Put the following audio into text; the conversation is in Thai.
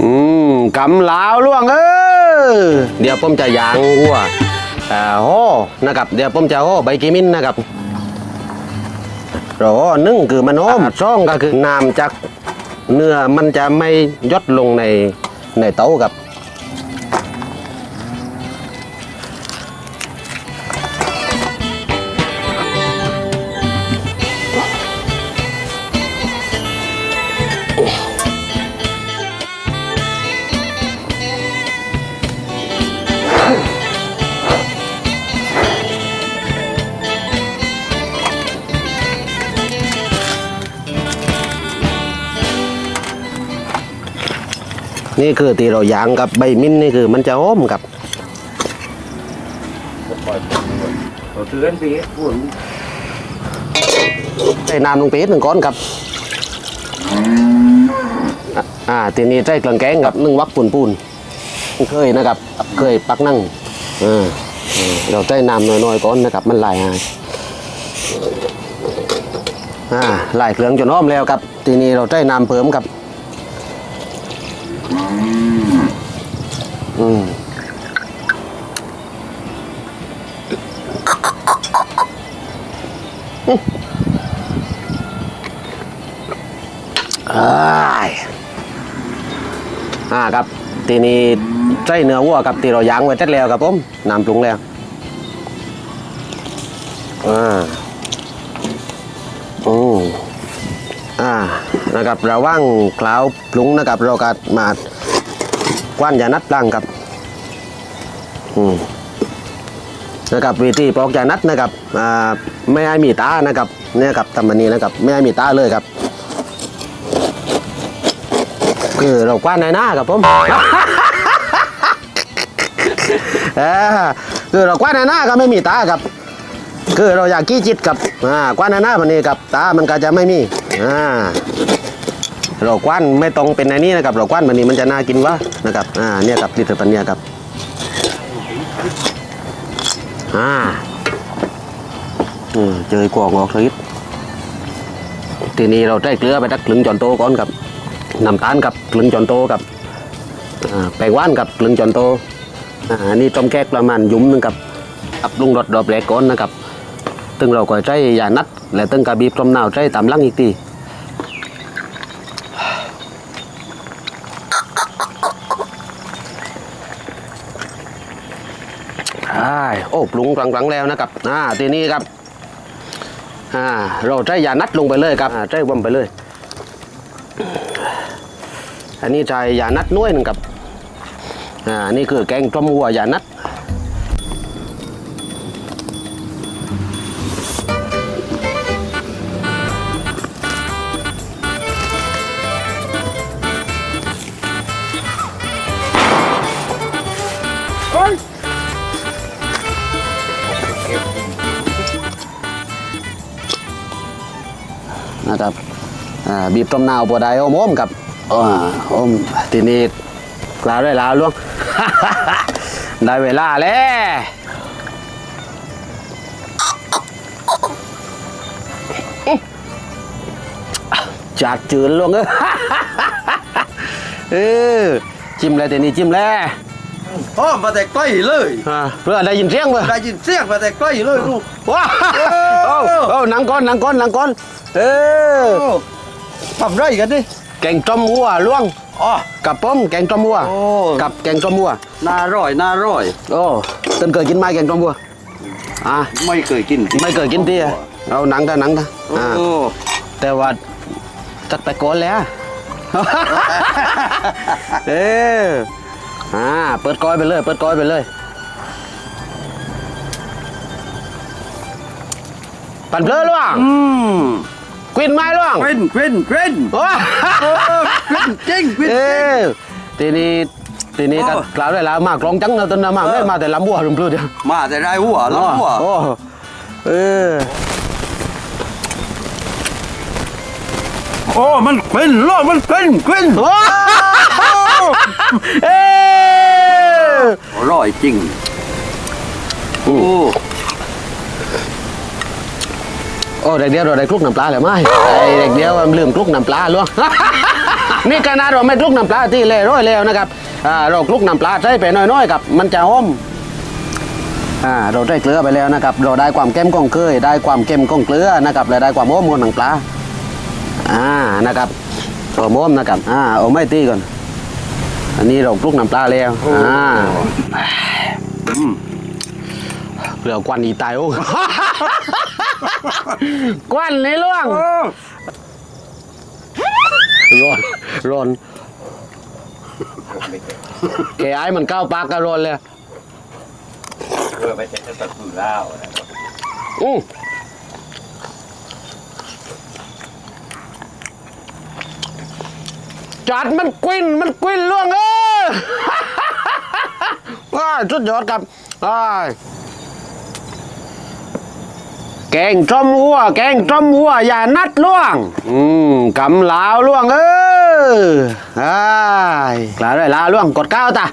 อืมกำลาวล่วงเออเดี๋ยวผมจะยางวัวอ่าโหนะครับ เดี๋ยวผมจะโหใบกิมินนะครับรอหนึ่งคือมันโอมซ่องก็คือน้ำจากเนื้อมันจะไม่ยดลงในในเตาครับ นี่คือที่เรายางกับใบมิ้นนี่คือมันจะโอมครับเราเตือนพี่พูดใส่น้ำลงไปหนึ่งก้อนครับอ่าทีนี้ใส่กลังแกงกับนึ่งวักปูนปูนเคยนะครับ เคยปักนั่งอ่าอ่าเราใส่น้ำน้อยๆก้อนนะครับ มันลายหายอ่าลายเครื่องจนอ้อมแล้วครับ ทีนี้เราใส่น้ำเพิ่มครับ อ้ายอ่าครับ ทีนี้ใส่เนื้อวัวกับที่เราย่างไว้เสร็จแล้วครับผมน้ำปรุงแล้วอ่าอืมอ่านะครับระว่างคลาวปรุงนะครับเราก็มากว้านยานัดปลังครับอืม นะครับวิธีปอกยานัดนะครับไม่ให้มีตานะครับเนี่ยครับทำมันนี้นะครับไม่ให้มีตาเลยครับ คือเรากว้านในหน้าครับผมเออคือเรากว้านในหน้าก็ไม่มีตาครับ คือเราอยากกี้จิตกับอ่ากว้านในหน้ามันนี่กับตามันก็จะไม่มีอ่าเรากว้านไม่ตรงเป็นในนี้นะครับเรากว้านมันนี่มันจะน่ากินวะนะครับอ่าเนี่ยกับลิตรปันเนี่ยครับ อ่าอืมเจอกวางออกเลยทีนี้เราได้เกลือไปตักคลึงจอนโตก่อนครับน้ำตาลกับกลึงจอนโตกับแป้งว่านกับกลึงจอนโตอ่าอันนี้ต้มแก๊กประมาณยุ้มหนึงกับอับปรุงรสดอกแรกก่อนนะครับตึงเราก็ใช้ยานัดและตึงกระบีบต้มนาวใช้ตามลังอีกที ใช่โอ้ปรุงกลางๆแล้วนะครับอ่าทีนี้ครับอ่าเราใช้ยานัดลงไปเลยครับอ่าใช้วมไปเลย อันนี้ใช้ยานัดน้วยหนึ่งครับอ่านี่คือแกงต้มวัวยานัด นะครับอ่าบีบต้มนาวปวดได้โอมอมกับอ่าอมทีนี้กลาได้ลาวล่วงได้เวลาแล้วจัดจืนล่วงเออจิ้มเลยทีนี้จิ้มแล้ว พ่อมาแต่ใกล้เลยอ่าเพื่อได้ยินเสียงเพื่อได้ยินเสียงมาแต่ใกล้เลยลูก ว้าเออโอ้โอ้หนังก้อนหนังก้อนหนังก้อน เออโอ้ทำไรกันดิแกงต้มวัวล่วงอ๋อ กับป้อมแกงต้มวัวโอ้ กับแกงต้มวัวน่าอร่อยน่าอร่อย โอ้เต้นเคยกินไหมแกงต้มวัวอะไม่เคยกินไม่เคยกินที่เอาหนังตาหนังตาโอ้อ่าแต่ว่าจักตะโกนแล้ว เออ อ่าเปิดก้อยไปเลย เปิดก้อยไปเลย ปั่นเพลินล่วงอืมกวินไม้ล่วงเกว้นเกว้นเกว้นโอ้เออเกว้นจริงเกว้นเอจริง อทีนี้ทีนี้ก็โอ้กล่าวได้แล้วมากรองจังเนอะตอนนั้นมากเออได้มาแต่ลำบัวรุมพลือเดียวมาแต่ได้หัวแล้วหัวโอ้เออโอ้มันเกว้นโลดมันเกว้นเกว้นโอ้ เอออร่อยจริงโอ้โอ้อ้เด็กเดียวเราได้คลุกน้ำปลาเลยไหมไอ้เด็กเดียวมันลืมคลุกน้ำปลาล่วง นี่ขนาดเราไม่คลุกน้ำปลาที่เล่ร้อยแล้วนะครับอ่าเราคลุกน้ำปลาใส่ไปน้อยๆกับ มันจะอมอ่าเราได้เกลือไปแล้วนะครับ เราได้ความเข้มของเคยได้ความเข้มของเกลือนะครับและได้ความอมของน้ำปลาอ่านะครับตัวมอมนะครับอ่าเอาไม่ตีก่อน อันนี้เราคลุกน้ำปลาแล้วอ่าเหลือควันอีตายโอ้ควันในล่วงร้อนร้อนแกไอ้มันเข้าปากกระร้อนเลยเพื่อไปเช็ดตะกูเล่านะครับอือ จัดมันกวินมันกวินล่วงเออว้ายสุดยอดครับว้ายแกงจมหัว แกงจมหัว อย่านัดล่วง อืมกำลาวล่วงเออไอ้ายกลาด้วยลาล่วงกดก้าวตา